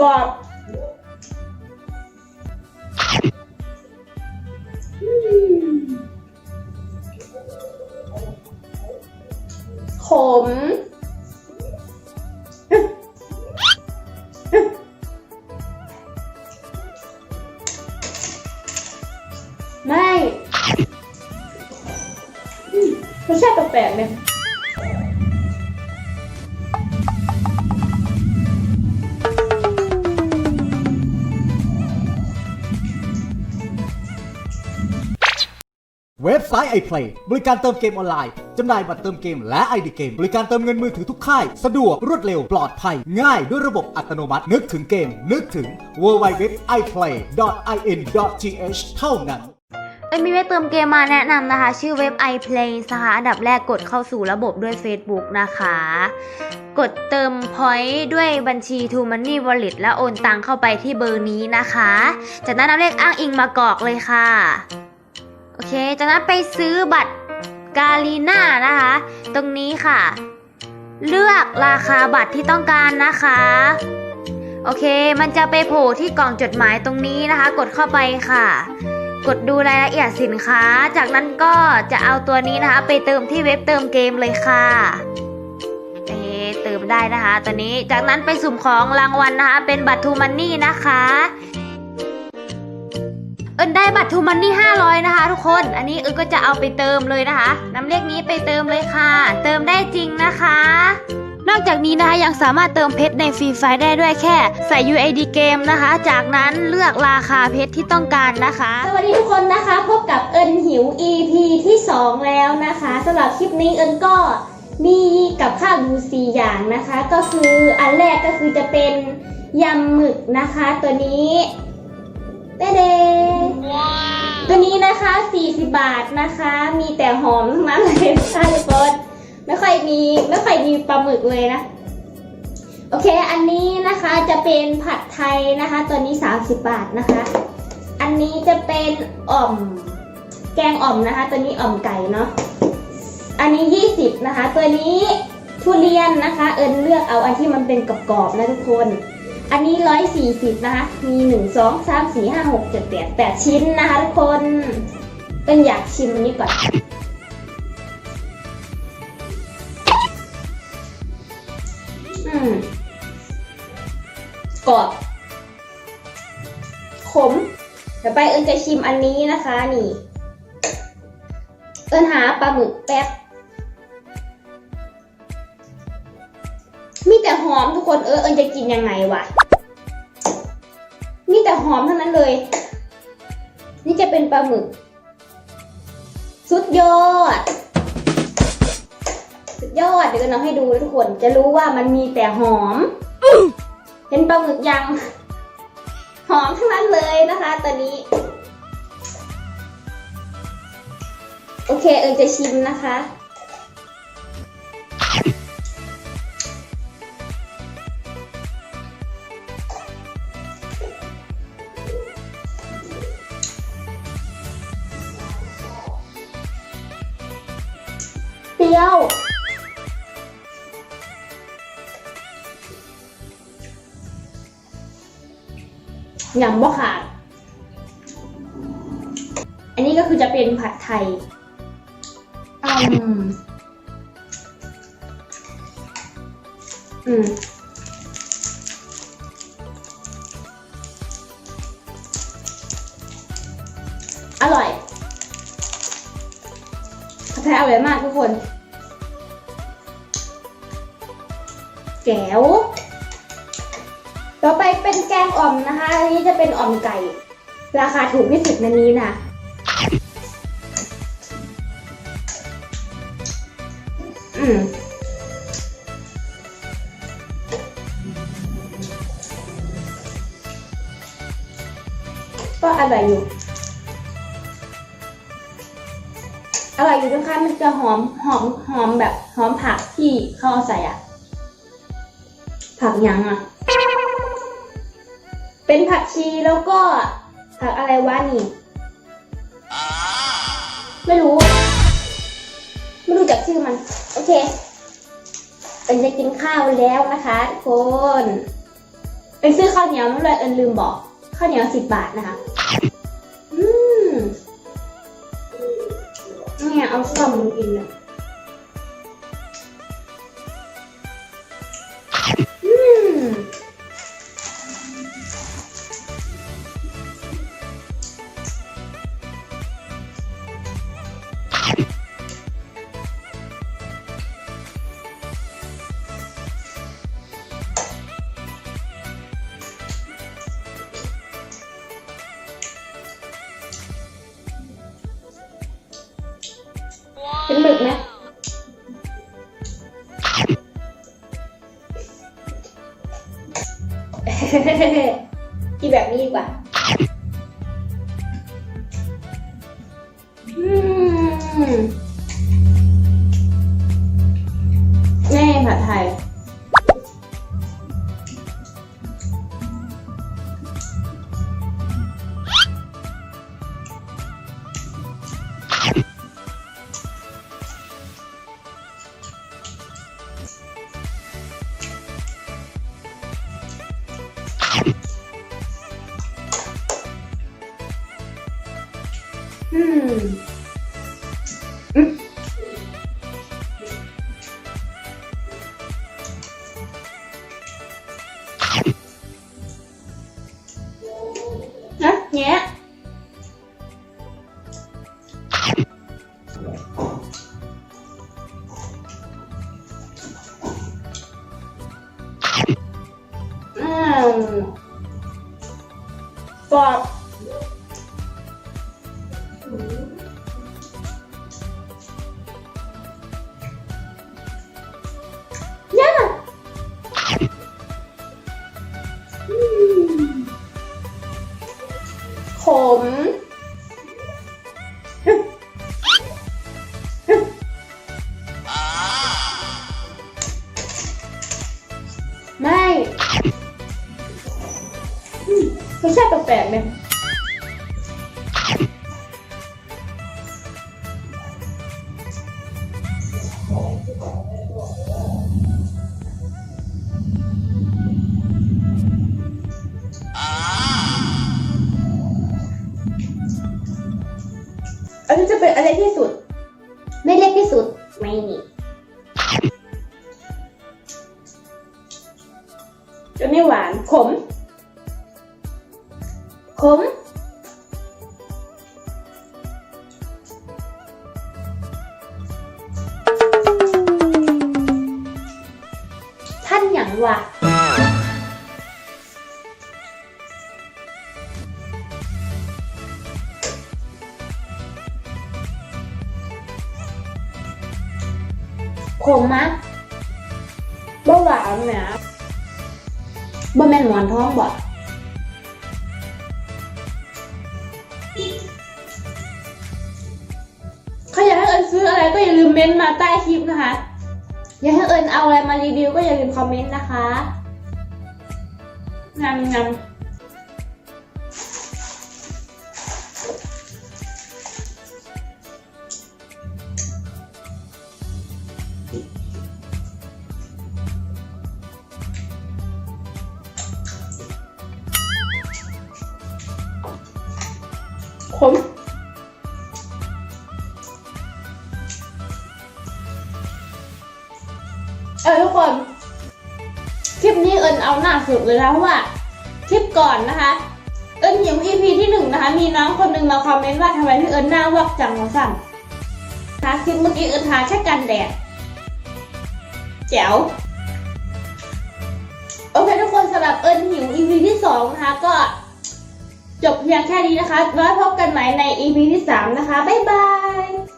กรอบอืมขม เว็บไซต์ iPlay บริการเติมเกมออนไลน์ จำหน่ายบัตรเติมเกมและ ID เกม บริการเติมเงินมือถือทุกค่าย สะดวกรวดเร็วปลอดภัย ง่ายด้วยระบบอัตโนมัติ นึกถึงเกม นึกถึง www.iplay.in.th เท่านั้นเอ้ยมีเว็บเติมเกมมาแนะนำนะคะ ชื่อเว็บ iPlay นะคะ อันดับแรกกดเข้าสู่ระบบด้วย Facebook นะคะ กดเติม point ด้วยบัญชี t o Money Wallet แล้วโอนตังเข้าไปที่เบอร์นี้นะคะ จากนั้นนำเลขอ้างอิงมากรอกเลยค่ะ โอเค จากนั้นไปซื้อบัตรกาลีน่านะคะ ตรงนี้ค่ะ เลือกราคาบัตรที่ต้องการนะคะ โอเค มันจะไปโผล่ที่กล่องจดหมายตรงนี้นะคะ กดเข้าไปค่ะ กดดูรายละเอียดสินค้า จากนั้นก็จะเอาตัวนี้นะคะ ไปเติมที่เว็บเติมเกมเลยค่ะเอเติมได้นะคะ ตัวนี้ จากนั้นไปสุ่มของรางวัลนะคะ เป็นบัตรทูมันนี่นะคะ อินได้บัตรทูมันนี่500 นะคะ ทุกคน อันนี้เอินก็จะเอาไปเติมเลยนะคะนำเลขนี้ไปเติมเลยค่ะ เติมได้จริงนะคะ นอกจากนี้นะคะยังสามารถเติมเพชรในฟรีไฟได้ด้วยแค่ใส่ UID เกมนะคะ จากนั้นเลือกราคาเพชรที่ต้องการนะคะ สวัสดีทุกคนนะคะพบกับเอิญหิว EP ที่ 2 แล้วนะคะสำหรับคลิปนี้เอิญก็มีกับข้าวดูสี่อย่างนะคะ ก็คืออันแรกก็คือจะเป็นยำหมึกนะคะ ตัวนี้ เด้เดตัวนี้นะคะ 40 บาทนะคะ มีแต่หอมทั้งนั้นเลยค่ะทุกคนไม่ค่อยมีไม่ค่อยมีปลาหมึกเลยนะ โอเค อันนี้นะคะจะเป็นผัดไทยนะคะ ตัวนี้ 30 บาทนะคะ อันนี้จะเป็นอ่อม แกงอ่อมนะคะ ตัวนี้อ่อมไก่เนาะ อันนี้ 20 นะคะ ตัวนี้ทุเรียนนะคะ เอิญเลือกเอาอันที่มันเป็นกรอบๆนะทุกคน อันนี้140นะคะ มี1 2 3 4 5 6 7 8 8ชิ้นนะคะทุกคนเป็นอยากชิมอันนี้ก่อน อืมกรอบขม เดี๋ยวไปเอิญจะชิมอันนี้นะคะ นี่ เอิญหาปลาหมึกแป๊บ มีแต่หอมทุกคนเออเอิญจะกินยังไงวะ มีแต่หอมเท่านั้นเลย นี่จะเป็นปลาหมึก สุดยอด สุดยอด เดี๋ยวเอิญเอาให้ดูทุกคน จะรู้ว่ามันมีแต่หอม เห็นปลาหมึกยัง หอมทั้งนั้นเลยนะคะตอนนี้ โอเคเอิญจะชิมนะคะ เปรี้ยว ยำบ่ขาด อันนี้ก็คือจะเป็นผัดไทยอืมอืมอร่อย ผัดไทยอร่อยมากทุกคน แก้ว ต่อไปเป็นแกงอ่อมนะคะอันนี้จะเป็นอ่อมไก่ ราคาถูกที่สุดในนี้นะอืมก็อร่อยอยู่ อร่อยอยู่นะคะมันจะหอมหอมหอมแบบหอมผักที่เขาเอาใส่อะผักยังอะเป็นผักชีแล้วก็ผักอะไรวะนี่ ไม่รู้ ไม่รู้จักชื่อมัน โอเคเอิญจะกินข้าวแล้วนะคะทุกคนเอิญซื้อข้าวเหนียวมาเลยเอิญลืมบอกข้าวเหนียวสิบบาทนะคะ เนี่ กินแบบนี้ดีกว่า อืมอืมนะ รสชาติแปลกๆเนี่ยอันนี้จะเป็นอะไรที่สุด ไม่เล็กที่สุด ไม่นี่จนไม่หวาน ขม ขม ท่านอย่างวะขมมะบ่หวานแหมบ่แม่นหมอนท้องบ่ ใครอยากให้เอิญซื้ออะไรก็อย่าลืมเม้นต์มาใต้คลิปนะคะ อยากให้เอิญเอาอะไรมารีวิวก็อย่าลืมคอมเมนต์นะคะงามงามขม ทุกคน คลิปนี้เอิญเอาหน้าสุดเลยนะเพราะว่าคลิปก่อนนะคะ เอิญหิว EP ที่หนึ่งนะคะ มีน้องคนหนึ่งมาคอมเมนต์ว่าทำไมพี่เอิญหน้าวอกจังวะสั่นนะคลิปเมื่อกี้เอิญทาแค่กันแดดแจ๋วโอเคทุกคนสำหรับเอิญหิว EP ที่สองนะคะ ก็จบเพียงแค่นี้นะคะไว้พบกันใหม่ใน EP ที่สามนะคะ บ๊ายบาย